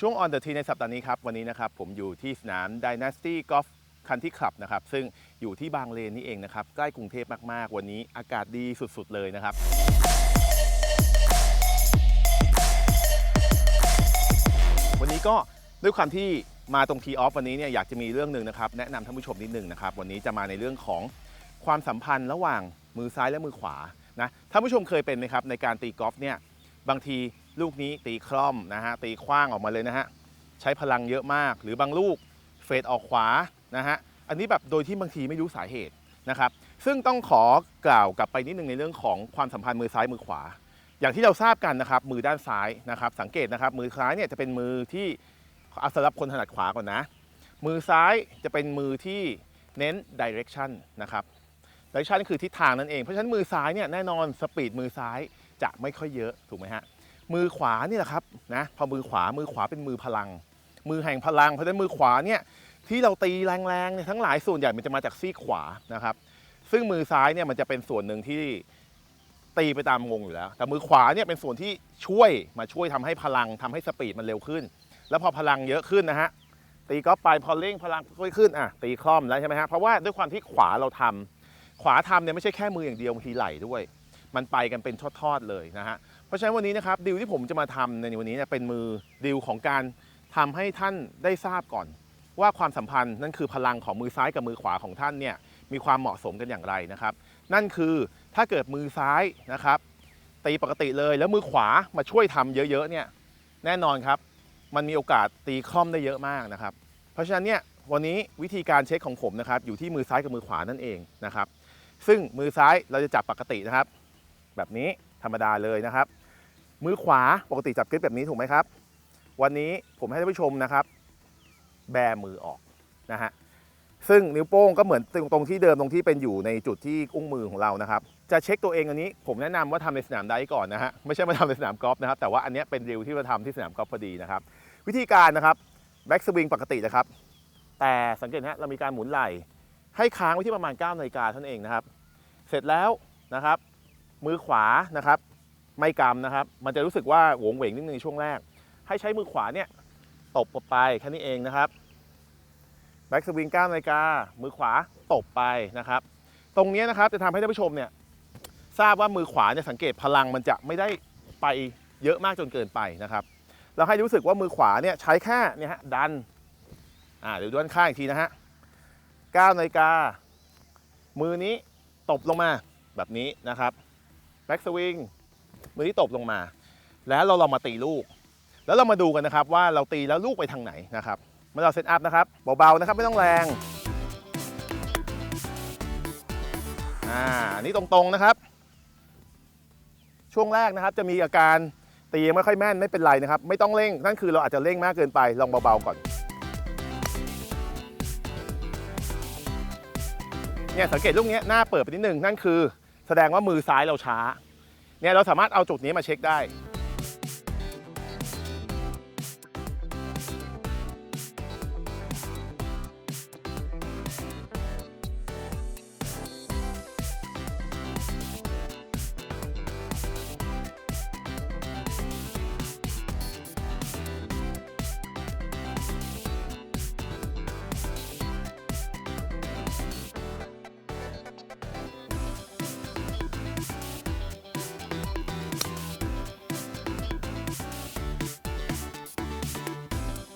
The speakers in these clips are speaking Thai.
ช่วง On the Tee ในสัปดาห์นี้ครับ วันนี้นะครับผมอยู่ที่สนาม Dynasty Golf Country Club นะครับ ซึ่งอยู่ที่บางเลนนี่เองนะครับ ใกล้กรุงเทพมากๆ วันนี้อากาศดีสุดๆเลยนะครับ วันนี้ก็ด้วยความที่มาตรง Tee Off วันนี้เนี่ยอยากจะมีเรื่องหนึ่งนะครับ แนะนำท่านผู้ชมนิดหนึงนะครับ วันนี้จะมาในเรื่องของความสัมพันธ์ระหว่างมือซ้ายและมือขวานะท่านผู้ชมเคยเป็นไหมครับในการตีกอล์ฟเนี่ยบางที ลูกนี้ตีคล่อมนะฮะตีคว้างออกมาเลยนะฮะใช้พลังเยอะมาก หรือบางลูกเฟดออกขวานะฮะอันนี้แบบโดยที่บางทีไม่รู้สาเหตุนะครับซึ่งต้องขอกล่าวกลับไปนิดนึงในเรื่องของความสัมพันธ์มือซ้ายมือขวา อย่างที่เราทราบกันนะครับมือด้านซ้ายนะครับสังเกตนะครับมือซ้ายเนี่ยจะเป็นมือที่เอาสำหรับคนถนัดขวาก่อนนะ มือซ้ายจะเป็นมือที่เน้น direction นะครับ direction คือทิศทางนั่นเอง เพราะฉะนั้นมือซ้ายเนี่ยแน่นอนสปีดมือซ้ายจะไม่ค่อยเยอะถูกไหมฮะ มือขวานี่แหละครับนะพอมือขวามือขวาเป็นมือพลัง มือแห่งพลังเพราะฉะนั้นมือขวาเนี่ยที่เราตีแรงๆเนี่ยทั้งหลายส่วนใหญ่มันจะมาจากซีกขวานะครับ ซึ่งมือซ้ายเนี่ยมันจะเป็นส่วนหนึ่งที่ตีไปตามวงอยู่แล้ว แต่มือขวาเนี่ยเป็นส่วนที่ช่วยมาช่วยทำให้พลังทำให้สปีดมันเร็วขึ้น แล้วพอพลังเยอะขึ้นนะฮะตีกอล์ฟไปพอเร่งพลังค่อยขึ้นอะตีคล่อมแล้วใช่ไหมฮะเพราะว่าด้วยความที่ขวาเราทำขวาทำเนี่ยไม่ใช่แค่มืออย่างเดียวบางทีไหล่ด้วย มันไปกันเป็นทอดๆเลยนะฮะเพราะฉะนั้นวันนี้นะครับดิวที่ผมจะมาทำในวันนี้เนี่ยเป็นมือดิวของการทำให้ท่านได้ทราบก่อน ว่าความสัมพันธ์นั่นคือพลังของมือซ้ายกับมือขวาของท่านเนี่ยมีความเหมาะสมกันอย่างไรนะครับ นั่นคือถ้าเกิดมือซ้ายนะครับ ตีปกติเลยแล้วมือขวามาช่วยทำเยอะๆเนี่ยแน่นอนครับ มันมีโอกาสตีคล่อมได้เยอะมากนะครับ เพราะฉะนั้นเนี่ยวันนี้วิธีการเช็คของผมนะครับอยู่ที่มือซ้ายกับมือขวานั่นเองนะครับ ซึ่งมือซ้ายเราจะจับปกตินะครับ แบบนี้ธรรมดาเลยนะครับ มือขวาปกติจับกริปแบบนี้ถูกไหมครับ วันนี้ผมให้ท่านผู้ชมนะครับ แบมือออกนะฮะซึ่งนิ้วโป้งก็เหมือนตรงตรงที่เดิมตรงที่เป็นอยู่ในจุดที่อุ้งมือของเรานะครับ จะเช็คตัวเองอันนี้ ผมแนะนำว่าทำในสนามไดก่อนนะฮะไม่ใช่มาทำในสนามกอล์ฟนะครับ แต่ว่าอันนี้เป็นริวที่เราทำที่สนามกอล์ฟพอดีนะครับ วิธีการนะครับแบ็กสวิงปกตินะครับ แต่สังเกตนะฮะเรามีการหมุนไหล่ให้ค้างไว้ที่ประมาณ9นาฬิกาเท่านั้นเองนะครับ เสร็จแล้วนะครับ มือขวานะครับ ไม่กำนะครับ มันจะรู้สึกว่าโหวงเหวงนิดนึงในช่วงแรก ให้ใช้มือขวาเนี่ยตบไปแค่นี้เองนะครับแบ็กสวิง9นาฬิกามือขวาตบไปนะครับ ตรงนี้นะครับจะทำให้ท่านผู้ชมเนี่ยทราบว่ามือขวาเนี่ยสังเกตพลังมันจะไม่ได้ไปเยอะมากจนเกินไปนะครับเราให้รู้สึกว่ามือขวาเนี่ยใช้แค่เนี่ยฮะดันอ่าเดี๋ยวด้านข้างอีกทีนะฮะ9นาฬิกา มือนี้ตบลงมาแบบนี้นะครับ แบ็กสวิงมือนี้ตบลงมา แล้วเราลองมาตีลูก แล้วเรามาดูกันนะครับว่าเราตีแล้วลูกไปทางไหนนะครับเมื่อเราเซตอัพนะครับเบาๆนะครับไม่ต้องแรงอ่าอันนี้ตรงๆนะครับ ช่วงแรกนะครับจะมีอาการตียังไม่ค่อยแม่นไม่เป็นไรนะครับ ไม่ต้องเร่งนั่นคือเราอาจจะเร่งมากเกินไปลองเบาๆก่อนเนี่ยสังเกตลูกนี้หน้าเปิดไปนิดนึงนั่นคือ แสดงว่ามือซ้ายเราช้าเนี่ยเราสามารถเอาจุดนี้มาเช็คได้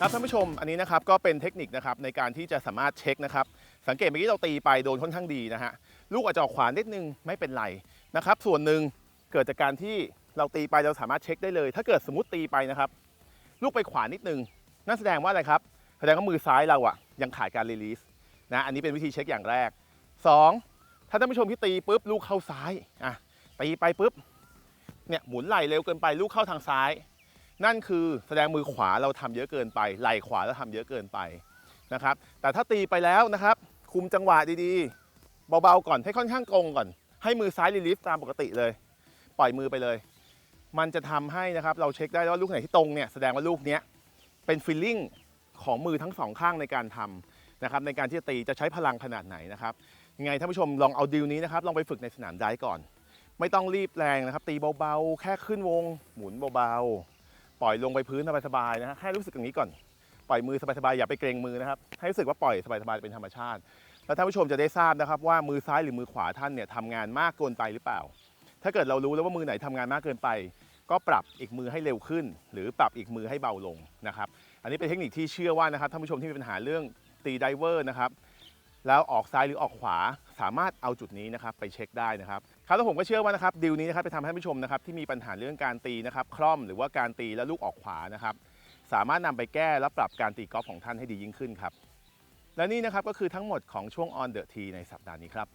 ครับท่านผู้ชมอันนี้นะครับก็เป็นเทคนิคนะครับในการที่จะสามารถเช็คนะครับ สังเกตเมื่อกี้เราตีไปโดนค่อนข้างดีนะฮะลูกอาจจะออกขวานิดนึงไม่เป็นไรนะครับ ส่วนหนึ่งเกิดจากการที่เราตีไปเราสามารถเช็คได้เลย ถ้าเกิดสมมติตีไปนะครับ ลูกไปขวานิดนึงนั่นแสดงว่าอะไรครับแสดงว่ามือซ้ายเราอะยังขาดการรีลีสนะอันนี้เป็นวิธีเช็คอย่างแรกสองถ้าท่านผู้ชมที่ตีปุ๊บลูกเข้าซ้ายอะตีไปปุ๊บเนี่ยหมุนไหลเร็วเกินไปลูกเข้าทางซ้าย นั่นคือแสดงมือขวาเราทำเยอะเกินไป ไหล่ขวาเราทำเยอะเกินไปนะครับ แต่ถ้าตีไปแล้วนะครับ คุมจังหวะดีๆ เบาๆก่อนให้ค่อนข้างตรงก่อน ให้มือซ้ายรีลิฟตามปกติเลย ปล่อยมือไปเลย มันจะทำให้นะครับเราเช็คได้ว่าลูกไหนที่ตรงเนี่ยแสดงว่าลูกเนี้ยเป็นฟีลลิ่งของมือทั้งสองข้างในการทำนะครับในการที่จะตีจะใช้พลังขนาดไหนนะครับยังไงท่านผู้ชมลองเอาดิวนี้นะครับลองไปฝึกในสนามได้ก่อน ไม่ต้องรีบแรงนะครับ ตีเบาๆ แค่ขึ้นวง หมุนเบาๆ ปล่อยลงไปพื้นสบายๆนะฮะให้รู้สึกอย่างนี้ก่อน ปล่อยมือสบายๆอย่าไปเกรงมือนะครับ ให้รู้สึกว่าปล่อยสบายๆเป็นธรรมชาติ แล้วท่านผู้ชมจะได้ทราบนะครับว่ามือซ้ายหรือมือขวาท่านเนี่ยทำงานมากเกินไปหรือเปล่า ถ้าเกิดเรารู้แล้วว่ามือไหนทำงานมากเกินไป ก็ปรับอีกมือให้เร็วขึ้น หรือปรับอีกมือให้เบาลงนะครับ อันนี้เป็นเทคนิคที่เชื่อว่านะครับท่านผู้ชมที่มีปัญหาเรื่องตีไดเวอร์นะครับแล้วออกซ้ายหรือออกขวาสามารถเอาจุดนี้นะครับไปเช็คได้นะครับ ครับแล้วผมก็เชื่อว่านะครับดีลนี้นะครับไปทำให้ท่านผู้ชมนะครับที่มีปัญหาเรื่องการตีนะครับคล่อมหรือว่าการตีแล้วลูกออกขวานะครับสามารถนำไปแก้และปรับการตีกอล์ฟของท่านให้ดียิ่งขึ้นครับและนี่นะครับก็คือทั้งหมดของช่วง On the Tee ในสัปดาห์นี้ครับ